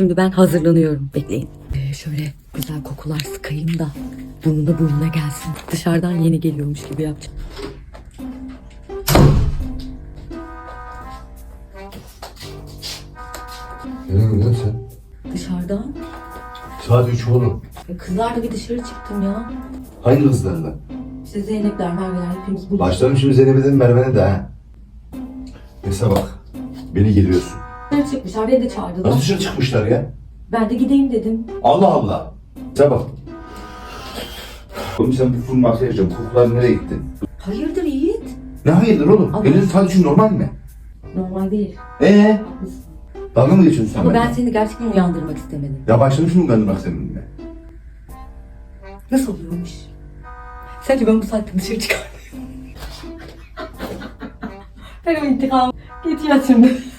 Şimdi ben hazırlanıyorum. Bekleyin. Ee, şöyle güzel kokular sıkayım da burnuna burnuna gelsin. Dışarıdan yeni geliyormuş gibi yapacağım. Nereye gidiyorsun sen? Dışarıdan. Saat 3 oğlum. Ya kızlarla bir dışarı çıktım ya. Hangi kızlarla? İşte Zeynepler, Merve'ler hepimiz burada. Başlarım şimdi Zeynep'e Merve'ne de ha. Neyse bak. Beni geliyorsun. Dışarı çıkmışlar, beni de çağırdılar. Nasıl dışarı çıkmışlar ya? Ben de gideyim dedim. Allah Allah. Sen bak. Oğlum sen bir full makyaj yapın. Kokular nereye gitti? Hayırdır Yiğit? Ne hayırdır oğlum? Ama- sadece normal mi? Normal değil. Ee? Dalga mı geçiyorsun sen Ama ben seni gerçekten uyandırmak istemedim. Ya başlamışım kandırmak seninle. Nasıl oluyormuş? Sence ben bu saatte dışarı çıkar mıyım? ben o intikam geçeceğiz şimdi.